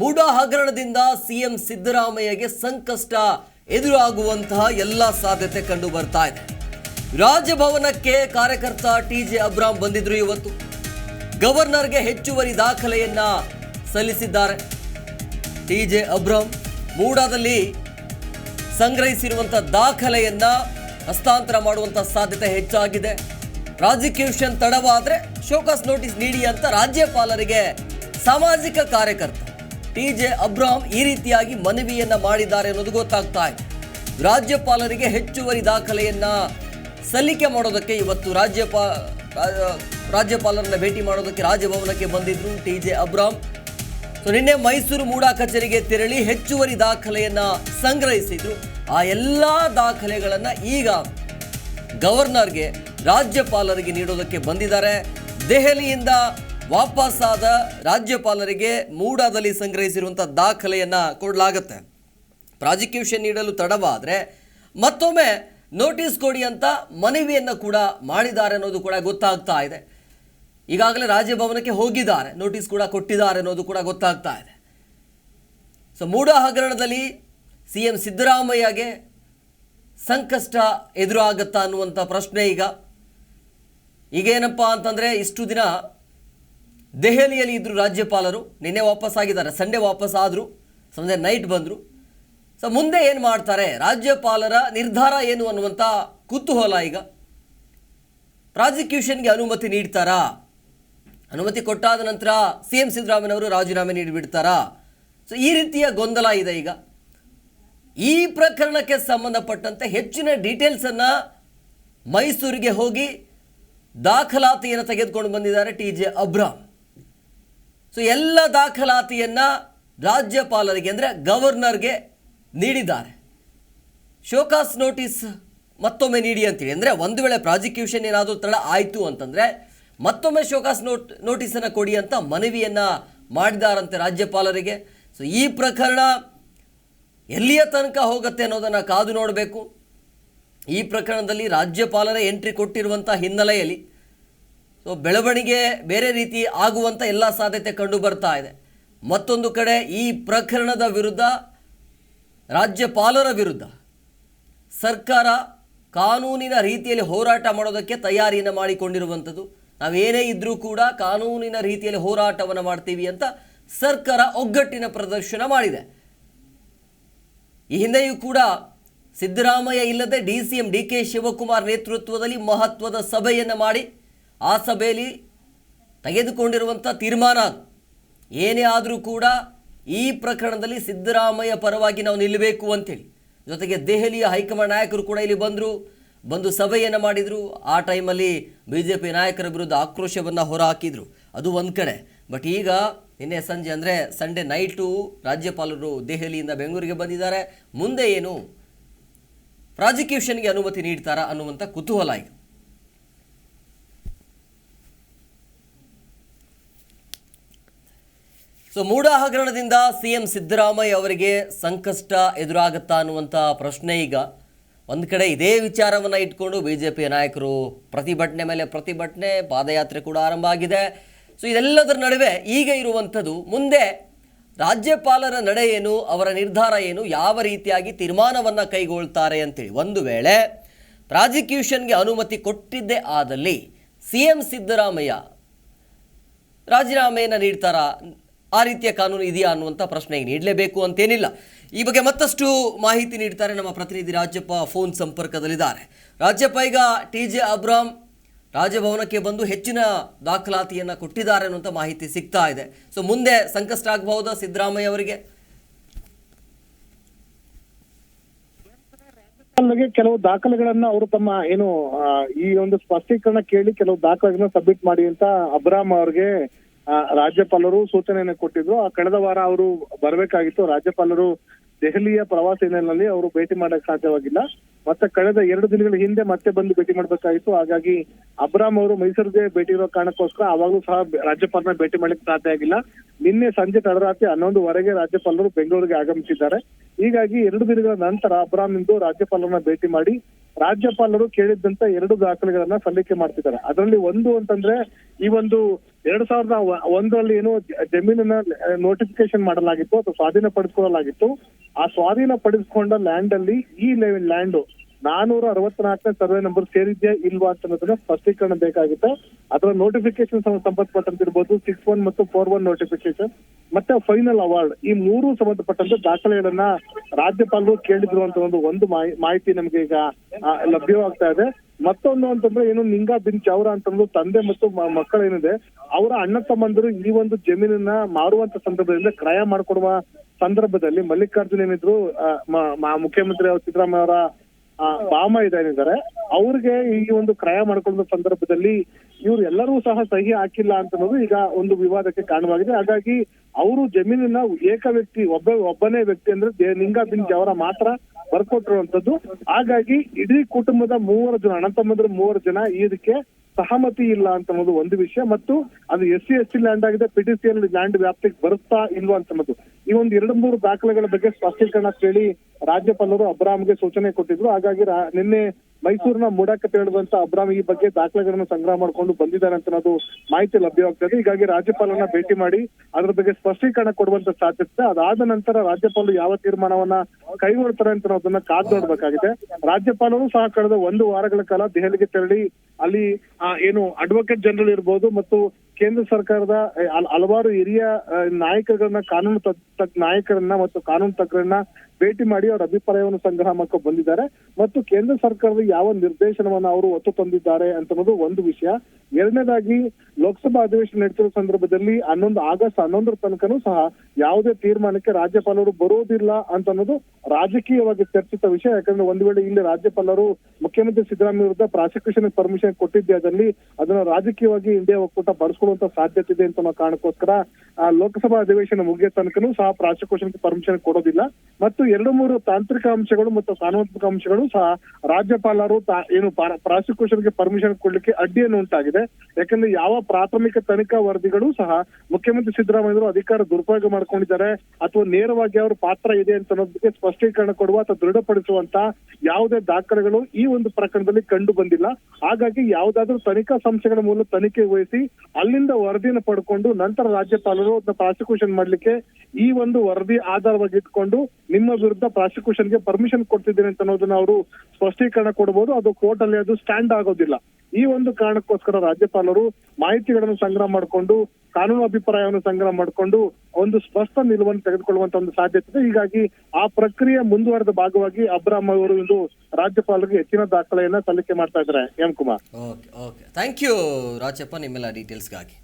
ಮೂಡ ಹಗರಣದಿಂದ CM ಸಿದ್ದರಾಮಯ್ಯಗೆ ಸಂಕಷ್ಟ ಎದುರಾಗುವಂತಹ ಎಲ್ಲ ಸಾಧ್ಯತೆ ಕಂಡು ಬರ್ತಾ ಇದೆ. ರಾಜಭವನಕ್ಕೆ ಕಾರ್ಯಕರ್ತ ಟಿ ಜೆ ಅಬ್ರಾಮ್ ಬಂದಿದ್ರು ಇವತ್ತು. ಗವರ್ನರ್ಗೆ ಹೆಚ್ಚುವರಿ ದಾಖಲೆಯನ್ನ ಸಲ್ಲಿಸಿದ್ದಾರೆ. ಟಿ ಜೆ ಅಬ್ರಾಮ್ ಮೂಡಾದಲ್ಲಿ ಸಂಗ್ರಹಿಸಿರುವಂಥ ದಾಖಲೆಯನ್ನ ಹಸ್ತಾಂತರ ಮಾಡುವಂಥ ಸಾಧ್ಯತೆ ಹೆಚ್ಚಾಗಿದೆ. ಪ್ರಾಸಿಕ್ಯೂಷನ್ ತಡವಾದ್ರೆ ಶೋಕಾಸ್ ನೋಟಿಸ್ ನೀಡಿ ಅಂತ ರಾಜ್ಯಪಾಲರಿಗೆ ಸಾಮಾಜಿಕ ಕಾರ್ಯಕರ್ತ ಟಿ ಜೆ ಅಬ್ರಾಹಂ ಈ ರೀತಿಯಾಗಿ ಮನವಿಯನ್ನ ಮಾಡಿದ್ದಾರೆ ಅನ್ನೋದು ಗೊತ್ತಾಗ್ತಾ ಇದೆ. ರಾಜ್ಯಪಾಲರಿಗೆ ಹೆಚ್ಚುವರಿ ದಾಖಲೆಯನ್ನ ಸಲ್ಲಿಕೆ ಮಾಡೋದಕ್ಕೆ ಇವತ್ತು ರಾಜ್ಯಪಾ, ರಾಜ್ಯಪಾಲರನ್ನ ಭೇಟಿ ಮಾಡೋದಕ್ಕೆ ರಾಜಭವನಕ್ಕೆ ಬಂದಿದ್ರು ಟಿ ಜೆ ಅಬ್ರಾಮ್. ಸೊ ನಿನ್ನೆ ಮೈಸೂರು ಮೂಡಾ ಕಚೇರಿಗೆ ತೆರಳಿ ಹೆಚ್ಚುವರಿ ದಾಖಲೆಯನ್ನ ಸಂಗ್ರಹಿಸಿದ್ರು. ಆ ಎಲ್ಲ ದಾಖಲೆಗಳನ್ನ ಈಗ ಗವರ್ನರ್ಗೆ, ರಾಜ್ಯಪಾಲರಿಗೆ ನೀಡೋದಕ್ಕೆ ಬಂದಿದ್ದಾರೆ. ದೆಹಲಿಯಿಂದ ವಾಪಸ್ಸಾದ ರಾಜ್ಯಪಾಲರಿಗೆ ಮೂಡಾದಲ್ಲಿ ಸಂಗ್ರಹಿಸಿರುವಂಥ ದಾಖಲೆಯನ್ನು ಕೊಡಲಾಗತ್ತೆ. ಪ್ರಾಸಿಕ್ಯೂಷನ್ ನೀಡಲು ತಡವಾದರೆ ಮತ್ತೊಮ್ಮೆ ನೋಟಿಸ್ ಕೊಡಿ ಅಂತ ಮನವಿಯನ್ನು ಕೂಡ ಮಾಡಿದ್ದಾರೆ ಅನ್ನೋದು ಕೂಡ ಗೊತ್ತಾಗ್ತಾ ಇದೆ. ಈಗಾಗಲೇ ರಾಜಭವನಕ್ಕೆ ಹೋಗಿದ್ದಾರೆ, ನೋಟಿಸ್ ಕೂಡ ಕೊಟ್ಟಿದ್ದಾರೆ ಅನ್ನೋದು ಕೂಡ ಗೊತ್ತಾಗ್ತಾ ಇದೆ. ಸೊ ಮೂಡ ಹಗರಣದಲ್ಲಿ ಸಿ ಎಂ ಸಿದ್ದರಾಮಯ್ಯಗೆ ಸಂಕಷ್ಟ ಎದುರಾಗತ್ತಾ ಅನ್ನುವಂಥ ಪ್ರಶ್ನೆ ಈಗ. ಈಗೇನಪ್ಪ ಅಂತಂದರೆ ಇಷ್ಟು ದಿನ ದೆಹಲಿಯಲ್ಲಿ ಇದ್ದರು ರಾಜ್ಯಪಾಲರು, ನಿನ್ನೆ ವಾಪಸ್ ಆಗಿದ್ದಾರೆ, ಸಂಡೇ ವಾಪಸ್ ಆದರು, ಸಂಜೆ ನೈಟ್ ಬಂದರು. ಸೊ ಮುಂದೆ ಏನು ಮಾಡ್ತಾರೆ? ರಾಜ್ಯಪಾಲರ ನಿರ್ಧಾರ ಏನು ಅನ್ನುವಂಥ ಕುತೂಹಲ ಈಗ. ಪ್ರಾಸಿಕ್ಯೂಷನ್ಗೆ ಅನುಮತಿ ನೀಡ್ತಾರಾ? ಅನುಮತಿ ಕೊಟ್ಟಾದ ನಂತರ ಸಿ ಎಂ ಸಿದ್ದರಾಮಯ್ಯವರು ರಾಜೀನಾಮೆ ನೀಡಿಬಿಡ್ತಾರಾ? ಸೊ ಈ ರೀತಿಯ ಗೊಂದಲ ಇದೆ ಈಗ. ಈ ಪ್ರಕರಣಕ್ಕೆ ಸಂಬಂಧಪಟ್ಟಂತೆ ಹೆಚ್ಚಿನ ಡೀಟೇಲ್ಸನ್ನು ಮೈಸೂರಿಗೆ ಹೋಗಿ ದಾಖಲಾತಿಯನ್ನು ತೆಗೆದುಕೊಂಡು ಬಂದಿದ್ದಾರೆ ಟಿ ಜೆ ಅಬ್ರಾಮ್. ಸೊ ಎಲ್ಲ ದಾಖಲಾತಿಯನ್ನು ರಾಜ್ಯಪಾಲರಿಗೆ ಅಂದರೆ ಗವರ್ನರ್ಗೆ ನೀಡಿದ್ದಾರೆ. ಶೋಕಾಸ್ ನೋಟಿಸ್ ಮತ್ತೊಮ್ಮೆ ನೀಡಿ ಅಂತೇಳಿ ಅಂದರೆ ಒಂದು ವೇಳೆ ಪ್ರಾಸಿಕ್ಯೂಷನ್ ಏನಾದರೂ ತಡ ಆಯಿತು ಅಂತಂದರೆ ಮತ್ತೊಮ್ಮೆ ಶೋಕಾಸ್ ನೋಟ್, ನೋಟಿಸನ್ನು ಕೊಡಿ ಅಂತ ಮನವಿಯನ್ನು ಮಾಡಿದಾರಂತೆ ರಾಜ್ಯಪಾಲರಿಗೆ. ಸೊ ಈ ಪ್ರಕರಣ ಎಲ್ಲಿಯ ತನಕ ಹೋಗುತ್ತೆ ಅನ್ನೋದನ್ನು ಕಾದು ನೋಡಬೇಕು. ಈ ಪ್ರಕರಣದಲ್ಲಿ ರಾಜ್ಯಪಾಲರ ಎಂಟ್ರಿ ಕೊಟ್ಟಿರುವಂಥ ಹಿನ್ನೆಲೆಯಲ್ಲಿ ಸೊ ಬೆಳವಣಿಗೆ ಬೇರೆ ರೀತಿ ಆಗುವಂಥ ಎಲ್ಲ ಸಾಧ್ಯತೆ ಕಂಡು ಬರ್ತಾ ಇದೆ. ಮತ್ತೊಂದು ಕಡೆ ಈ ಪ್ರಕರಣದ ವಿರುದ್ಧ, ರಾಜ್ಯಪಾಲರ ವಿರುದ್ಧ ಸರ್ಕಾರ ಕಾನೂನಿನ ರೀತಿಯಲ್ಲಿ ಹೋರಾಟ ಮಾಡೋದಕ್ಕೆ ತಯಾರಿಯನ್ನು ಮಾಡಿಕೊಂಡಿರುವಂಥದ್ದು ನಾವೇನೇ ಇದ್ದರೂ ಕೂಡ ಕಾನೂನಿನ ರೀತಿಯಲ್ಲಿ ಹೋರಾಟವನ್ನು ಮಾಡ್ತೀವಿ ಅಂತ ಸರ್ಕಾರ ಒಗ್ಗಟ್ಟಿನ ಪ್ರದರ್ಶನ ಮಾಡಿದೆ. ಈ ಹಿಂದೆಯೂ ಕೂಡ ಸಿದ್ದರಾಮಯ್ಯ ಇಲ್ಲದೆ D C M D K Shivakumar ನೇತೃತ್ವದಲ್ಲಿ ಮಹತ್ವದ ಸಭೆಯನ್ನು ಮಾಡಿ ಆ ಸಭೆಯಲ್ಲಿ ತೆಗೆದುಕೊಂಡಿರುವಂಥ ತೀರ್ಮಾನ ಏನೇ ಆದರೂ ಕೂಡ ಈ ಪ್ರಕರಣದಲ್ಲಿ ಸಿದ್ದರಾಮಯ್ಯ ಪರವಾಗಿ ನಾವು ನಿಲ್ಲಬೇಕು ಅಂತೇಳಿ. ಜೊತೆಗೆ ದೆಹಲಿಯ ಹೈಕಮಾಂಡ್ ನಾಯಕರು ಕೂಡ ಇಲ್ಲಿ ಬಂದರು, ಬಂದು ಸಭೆಯನ್ನು ಮಾಡಿದರು. ಆ ಟೈಮಲ್ಲಿ ಬಿ ಜೆ ಪಿ ನಾಯಕರ ವಿರುದ್ಧ ಆಕ್ರೋಶವನ್ನು ಹೊರಹಾಕಿದರು. ಅದು ಒಂದು ಕಡೆ. ಬಟ್ ಈಗ ನಿನ್ನೆ ಸಂಜೆ ಅಂದರೆ ಸಂಡೇ ನೈಟು ರಾಜ್ಯಪಾಲರು ದೆಹಲಿಯಿಂದ ಬೆಂಗಳೂರಿಗೆ ಬಂದಿದ್ದಾರೆ. ಮುಂದೆ ಏನು ಪ್ರಾಸಿಕ್ಯೂಷನ್ಗೆ ಅನುಮತಿ ನೀಡ್ತಾರಾ ಅನ್ನುವಂಥ ಕುತೂಹಲ ಈಗ ಸೊ ಮೂಡ ಹಗರಣದಿಂದ ಸಿ ಎಂ ಸಿದ್ದರಾಮಯ್ಯ ಅವರಿಗೆ ಸಂಕಷ್ಟ ಎದುರಾಗುತ್ತಾ ಅನ್ನುವಂಥ ಪ್ರಶ್ನೆ ಈಗ. ಒಂದು ಕಡೆ ಇದೇ ವಿಚಾರವನ್ನು ಇಟ್ಕೊಂಡು ಬಿ ಜೆ ಪಿಯ ನಾಯಕರು ಪ್ರತಿಭಟನೆ ಮೇಲೆ ಪ್ರತಿಭಟನೆ, ಪಾದಯಾತ್ರೆ ಕೂಡ ಆರಂಭ ಆಗಿದೆ. ಸೊ ಇದೆಲ್ಲದರ ನಡುವೆ ಈಗ ಇರುವಂಥದ್ದು ಮುಂದೆ ರಾಜ್ಯಪಾಲರ ನಡೆ ಏನು, ಅವರ ನಿರ್ಧಾರ ಏನು, ಯಾವ ರೀತಿಯಾಗಿ ತೀರ್ಮಾನವನ್ನು ಕೈಗೊಳ್ತಾರೆ ಅಂತೇಳಿ. ಒಂದು ವೇಳೆ ಪ್ರಾಸಿಕ್ಯೂಷನ್ಗೆ ಅನುಮತಿ ಕೊಟ್ಟಿದ್ದೇ ಆದಲ್ಲಿ ಸಿ ಎಂ ಸಿದ್ದರಾಮಯ್ಯ ರಾಜೀನಾಮೆಯನ್ನು ನೀಡ್ತಾರಾ? ಆ ರೀತಿಯ ಕಾನೂನು ಇದೆಯಾ ಅನ್ನುವಂಥ ಪ್ರಶ್ನೆ ನೀಡಲೇಬೇಕು ಅಂತೇನಿಲ್ಲ. ಈ ಬಗ್ಗೆ ಮತ್ತಷ್ಟು ಮಾಹಿತಿ ನೀಡ್ತಾರೆ ನಮ್ಮ ಪ್ರತಿನಿಧಿ ರಾಜ್ಯಪ್ಪ ಫೋನ್ ಸಂಪರ್ಕದಲ್ಲಿದ್ದಾರೆ. ರಾಜ್ಯಪ್ಪ, ಈಗ ಟಿ ಜೆ ಅಬ್ರಾಮ್ ರಾಜಭವನಕ್ಕೆ ಬಂದು ಹೆಚ್ಚಿನ ದಾಖಲಾತಿಯನ್ನು ಕೊಟ್ಟಿದ್ದಾರೆ ಅನ್ನುವಂಥ ಮಾಹಿತಿ ಸಿಗ್ತಾ ಇದೆ. ಸೊ, ಮುಂದೆ ಸಂಕಷ್ಟ ಆಗಬಹುದಾ ಸಿದ್ದರಾಮಯ್ಯ ಅವರಿಗೆ? ಕೆಲವು ದಾಖಲೆಗಳನ್ನ ಅವರು ತಮ್ಮ ಏನು ಈ ಒಂದು ಸ್ಪಷ್ಟೀಕರಣ ಕೇಳಿ ಕೆಲವು ದಾಖಲೆಗಳನ್ನ ಸಬ್ಮಿಟ್ ಮಾಡಿ ಅಂತ ಅಬ್ರಾಮ್ ಅವ್ರಿಗೆ ರಾಜ್ಯಪಾಲರು ಸೂಚನೆಯನ್ನು ಕೊಟ್ಟಿದ್ರು. ಆ, ಕಳೆದ ವಾರ ಅವರು ಬರಬೇಕಾಗಿತ್ತು. ರಾಜ್ಯಪಾಲರು ದೆಹಲಿಯ ಪ್ರವಾಸ ಹಿನ್ನೆಲೆಯಲ್ಲಿ ಅವರು ಭೇಟಿ ಮಾಡಕ್ ಸಾಧ್ಯವಾಗಿಲ್ಲ. ಮತ್ತೆ ಕಳೆದ ಎರಡು ದಿನಗಳ ಹಿಂದೆ ಮತ್ತೆ ಬಂದು ಭೇಟಿ ಮಾಡ್ಬೇಕಾಗಿತ್ತು. ಹಾಗಾಗಿ ಅಬ್ರಾಮ್ ಅವರು ಮೈಸೂರಿಗೆ ಭೇಟಿ ಇರೋ ಕಾರಣಕ್ಕೋಸ್ಕರ ಅವಾಗಲೂ ಸಹ ರಾಜ್ಯಪಾಲನ ಭೇಟಿ ಮಾಡ್ಲಿಕ್ಕೆ ಸಾಧ್ಯ ಆಗಿಲ್ಲ. ನಿನ್ನೆ ಸಂಜೆ ತಡರಾತ್ರಿ ಹನ್ನೊಂದುವರೆಗೆ ರಾಜ್ಯಪಾಲರು ಬೆಂಗಳೂರಿಗೆ ಆಗಮಿಸಿದ್ದಾರೆ. ಹೀಗಾಗಿ ಎರಡು ದಿನಗಳ ನಂತರ ಅಬ್ರಾಮ್ ಇಂದು ರಾಜ್ಯಪಾಲರನ್ನ ಭೇಟಿ ಮಾಡಿ ರಾಜ್ಯಪಾಲರು ಕೇಳಿದ್ದಂತ ಎರಡು ದಾಖಲೆಗಳನ್ನ ಸಲ್ಲಿಕೆ ಮಾಡ್ತಿದ್ದಾರೆ. ಅದರಲ್ಲಿ ಒಂದು ಅಂತಂದ್ರೆ ಈ ಒಂದು ಎರಡ್ ಸಾವಿರದ ಒಂದರಲ್ಲಿ ಏನು ಜಮೀನನ್ನ ನೋಟಿಫಿಕೇಶನ್ ಮಾಡಲಾಗಿತ್ತು ಅಥವಾ ಸ್ವಾಧೀನ ಪಡಿಸ್ಕೊಳ್ಳಲಾಗಿತ್ತು ಆ ಸ್ವಾಧೀನ ಪಡಿಸ್ಕೊಂಡ ಲ್ಯಾಂಡ್ ಅಲ್ಲಿ ಈ ಲ್ಯಾಂಡ್ ನಾನೂರ ಅರವತ್ನಾಲ್ಕನೇ ಸರ್ವೆ ನಂಬರ್ ಸೇರಿದ್ಯಾ ಇಲ್ವಾ ಅಂತ ಸ್ಪಷ್ಟೀಕರಣ ಬೇಕಾಗುತ್ತೆ. ಅದರ ನೋಟಿಫಿಕೇಶನ್ ಸಂಬಂಧಪಟ್ಟಂತಿರ್ಬೋದು ಸಿಕ್ಸ್ ಒನ್ ಮತ್ತು ಫೋರ್ ಒನ್ ನೋಟಿಫಿಕೇಶನ್ ಮತ್ತೆ ಫೈನಲ್ ಅವಾರ್ಡ್ ಈ ಮೂರು ಸಂಬಂಧಪಟ್ಟಂತ ದಾಖಲೆಗಳನ್ನ ರಾಜ್ಯಪಾಲರು ಕೇಳಿದ್ರು ಅಂತ ಒಂದು ಒಂದು ಮಾಹಿ- ಮಾಹಿತಿ ನಮ್ಗೆ ಈಗ ಲಭ್ಯವಾಗ್ತಾ ಇದೆ. ಮತ್ತೊಂದು ಅಂತಂದ್ರೆ ಏನು ನಿಂಗಾ ಬಿನ್ ಚೌರ ಅಂತಂದ್ರು ತಂದೆ ಮತ್ತು ಮಕ್ಕಳೇನಿದೆ, ಅವರ ಅಣ್ಣ ತಮ್ಮಂದಿರು ಈ ಒಂದು ಜಮೀನನ್ನ ಮಾರುವಂತ ಸಂದರ್ಭದಿಂದ ಕ್ರಯ ಮಾಡ್ಕೊಡುವ ಸಂದರ್ಭದಲ್ಲಿ ಮಲ್ಲಿಕಾರ್ಜುನ್ ಏನಿದ್ರು ಮುಖ್ಯಮಂತ್ರಿ ಸಿದ್ದರಾಮಯ್ಯ ಅವರ ಬಾಮ ಇದೇನಿದ್ದಾರೆ ಅವ್ರಿಗೆ ಈ ಒಂದು ಕ್ರಯ ಮಾಡ್ಕೊಂಡ ಸಂದರ್ಭದಲ್ಲಿ ಇವ್ರು ಎಲ್ಲರೂ ಸಹ ಸಹಿ ಹಾಕಿಲ್ಲ ಅಂತ ಅನ್ನೋದು ಈಗ ಒಂದು ವಿವಾದಕ್ಕೆ ಕಾರಣವಾಗಿದೆ. ಹಾಗಾಗಿ ಅವರು ಜಮೀನಿನ ಏಕ ವ್ಯಕ್ತಿ ಒಬ್ಬ ಒಬ್ಬನೇ ವ್ಯಕ್ತಿ ಅಂದ್ರೆ ನಿಂಗಾ ಬಿನ್ ಅವರ ಮಾತ್ರ ಬರ್ಕೊಟ್ಟಿರುವಂತದ್ದು ಹಾಗಾಗಿ ಇಡೀ ಕುಟುಂಬದ ಮೂವರು ಜನ ಅಣ್ಣ ತಮ್ಮಂದ್ರ ಮೂವರು ಜನ ಇದಕ್ಕೆ ಸಹಮತಿ ಇಲ್ಲ ಅಂತ ಅನ್ನೋದು ಒಂದು ವಿಷಯ. ಮತ್ತು ಅದು S C S T land ಆಗಿದೆ P T C L land ವ್ಯಾಪ್ತಿಗೆ ಬರುತ್ತಾ ಇಲ್ವಾ ಅಂತ ಅನ್ನೋದು ಈ ಒಂದು ಎರಡು ಮೂರು ದಾಖಲೆಗಳ ಬಗ್ಗೆ ಸ್ಪಷ್ಟೀಕರಣ ಕೇಳಿ ರಾಜ್ಯಪಾಲರು ಅಬ್ರಾಮ್ಗೆ ಸೂಚನೆ ಕೊಟ್ಟಿದ್ರು. ಹಾಗಾಗಿ ನಿನ್ನೆ ಮೈಸೂರಿನ ಮೂಡಕ್ಕೆ ತೆರಳುವಂತ ಅಬ್ರಾಮ್ ಈ ಬಗ್ಗೆ ದಾಖಲೆಗಳನ್ನು ಸಂಗ್ರಹ ಮಾಡ್ಕೊಂಡು ಬಂದಿದ್ದಾರೆ ಅಂತ ಅನ್ನೋದು ಮಾಹಿತಿ ಲಭ್ಯವಾಗ್ತದೆ ಹೀಗಾಗಿ ರಾಜ್ಯಪಾಲರನ್ನ ಭೇಟಿ ಮಾಡಿ ಅದರ ಬಗ್ಗೆ ಸ್ಪಷ್ಟೀಕರಣ ಕೊಡುವಂತ ಸಾಧ್ಯತೆ ಅದಾದ ನಂತರ ರಾಜ್ಯಪಾಲರು ಯಾವ ತೀರ್ಮಾನವನ್ನ ಕೈಗೊಳ್ತಾರೆ ಅಂತ ಅನ್ನೋದನ್ನ ಕಾದು ನೋಡ್ಬೇಕಾಗಿದೆ. ರಾಜ್ಯಪಾಲರು ಸಹ ಕಳೆದ ಒಂದು ವಾರಗಳ ಕಾಲ ದೆಹಲಿಗೆ ತೆರಳಿ ಅಲ್ಲಿ ಏನು ಅಡ್ವೊಕೇಟ್ ಜನರಲ್ ಇರ್ಬೋದು ಮತ್ತು ಕೇಂದ್ರ ಸರ್ಕಾರದ ಹಲವಾರು ಹಿರಿಯ ನಾಯಕರನ್ನ ಕಾನೂನು ನಾಯಕರನ್ನ ಮತ್ತು ಕಾನೂನು ತಜ್ಞರನ್ನ ಭೇಟಿ ಮಾಡಿ ಅವರ ಅಭಿಪ್ರಾಯವನ್ನು ಸಂಗ್ರಹ ಮಾಡ್ಕೊಂಡು ಬಂದಿದ್ದಾರೆ. ಮತ್ತು ಕೇಂದ್ರ ಸರ್ಕಾರದ ಯಾವ ನಿರ್ದೇಶನವನ್ನ ಅವರು ಒತ್ತು ತಂದಿದ್ದಾರೆ ಅಂತ ಅನ್ನೋದು ಒಂದು ವಿಷಯ. ಎರಡನೇದಾಗಿ ಲೋಕಸಭಾ ಅಧಿವೇಶನ ನಡೆಸಿರುವ ಸಂದರ್ಭದಲ್ಲಿ ಹನ್ನೊಂದು ಆಗಸ್ಟ್ ಹನ್ನೊಂದರ ತನಕನೂ ಸಹ ಯಾವುದೇ ತೀರ್ಮಾನಕ್ಕೆ ರಾಜ್ಯಪಾಲರು ಬರುವುದಿಲ್ಲ ಅಂತ ಅನ್ನೋದು ರಾಜಕೀಯವಾಗಿ ಚರ್ಚಿತ ವಿಷಯ. ಯಾಕಂದ್ರೆ ಒಂದು ವೇಳೆ ಇಲ್ಲಿ ರಾಜ್ಯಪಾಲರು ಮುಖ್ಯಮಂತ್ರಿ ಸಿದ್ದರಾಮಯ್ಯ ವಿರುದ್ಧ ಪ್ರಾಸಿಕ್ಯೂಷನ್ ಪರ್ಮಿಷನ್ ಕೊಟ್ಟಿದ್ದೆ ಅದರಲ್ಲಿ ಅದನ್ನ ರಾಜಕೀಯವಾಗಿ ಇಂಡಿಯಾ ಒಕ್ಕೂಟ ಬಳಸ್ಕೊಳ್ಳುವಂತ ಸಾಧ್ಯತೆ ಇದೆ ಅಂತ ಕಾರಣಕ್ಕೋಸ್ಕರ ಆ, ಲೋಕಸಭಾ ಅಧಿವೇಶನ ಮುಗಿಯ ತನಕನೂ ಸಹ ಪ್ರಾಸಿಕ್ಯೂಷನ್ ಪರ್ಮಿಷನ್ ಕೊಡೋದಿಲ್ಲ. ಮತ್ತು ಎರಡು ಮೂರು ತಾಂತ್ರಿಕ ಅಂಶಗಳು ಮತ್ತು ಕಾನೂನಾತ್ಮಕ ಅಂಶಗಳು ಸಹ ರಾಜ್ಯಪಾಲರು ಏನು ಪ್ರಾಸಿಕ್ಯೂಷನ್ಗೆ ಪರ್ಮಿಷನ್ ಕೊಡ್ಲಿಕ್ಕೆ ಅಡ್ಡಿಯನ್ನು ಉಂಟಾಗಿದೆ. ಯಾಕಂದ್ರೆ ಯಾವ ಪ್ರಾಥಮಿಕ ತನಿಖಾ ವರದಿಗಳು ಸಹ ಮುಖ್ಯಮಂತ್ರಿ ಸಿದ್ದರಾಮಯ್ಯರು ಅಧಿಕಾರ ದುರುಪಯೋಗ ಮಾಡ್ಕೊಂಡಿದ್ದಾರೆ ಅಥವಾ ನೇರವಾಗಿ ಅವರ ಪಾತ್ರ ಇದೆ ಅಂತ ಅನ್ನೋದಕ್ಕೆ ಸ್ಪಷ್ಟೀಕರಣ ಕೊಡುವ ಅಥವಾ ದೃಢಪಡಿಸುವಂತ ಯಾವುದೇ ದಾಖಲೆಗಳು ಈ ಒಂದು ಪ್ರಕರಣದಲ್ಲಿ ಕಂಡು ಬಂದಿಲ್ಲ. ಹಾಗಾಗಿ ಯಾವುದಾದ್ರೂ ತನಿಖಾ ಸಂಸ್ಥೆಗಳ ಮೂಲಕ ತನಿಖೆ ವಹಿಸಿ ಅಲ್ಲಿಂದ ವರದಿಯನ್ನು ಪಡ್ಕೊಂಡು ನಂತರ ರಾಜ್ಯಪಾಲರು ಪ್ರಾಸಿಕ್ಯೂಷನ್ ಮಾಡ್ಲಿಕ್ಕೆ ಈ ಒಂದು ವರದಿ ಆಧಾರವಾಗಿ ಇಟ್ಕೊಂಡು ನಿಮ್ಮ ವಿರುದ್ಧ ಪ್ರಾಸಿಕ್ಯೂಷನ್ಗೆ ಪರ್ಮಿಷನ್ ಕೊಡ್ತಿದ್ದೇನೆ ಅಂತ ಅನ್ನೋದನ್ನ ಅವರು ಸ್ಪಷ್ಟೀಕರಣ ಕೊಡಬಹುದು ಅದು ಕೋರ್ಟ್ ಅಲ್ಲಿ ಅದು ಸ್ಟ್ಯಾಂಡ್ ಆಗೋದಿಲ್ಲ. ಈ ಒಂದು ಕಾರಣಕ್ಕೋಸ್ಕರ ರಾಜ್ಯಪಾಲರು ಮಾಹಿತಿಗಳನ್ನು ಸಂಗ್ರಹ ಮಾಡಿಕೊಂಡು, ಕಾನೂನು ಅಭಿಪ್ರಾಯವನ್ನು ಸಂಗ್ರಹ ಮಾಡಿಕೊಂಡು, ಒಂದು ಸ್ಪಷ್ಟ ನಿಲುವನ್ನು ತೆಗೆದುಕೊಳ್ಳುವಂತ ಒಂದು ಸಾಧ್ಯತೆ ಇದೆ. ಹೀಗಾಗಿ ಆ ಪ್ರಕ್ರಿಯೆ ಮುಂದುವರೆದ ಭಾಗವಾಗಿ ಅಬ್ರಾಹ್ಮ ಅವರು ಇಂದು ರಾಜ್ಯಪಾಲರಿಗೆ ಹೆಚ್ಚಿನ ದಾಖಲೆಯನ್ನ ಸಲ್ಲಿಕೆ ಮಾಡ್ತಾ ಇದ್ದಾರೆ. M Kumar. Okay okay. Thank you Rajappa, ನಿಮ್ಮೆಲ್ಲ ಡೀಟೇಲ್ಸ್ಗಾಗಿ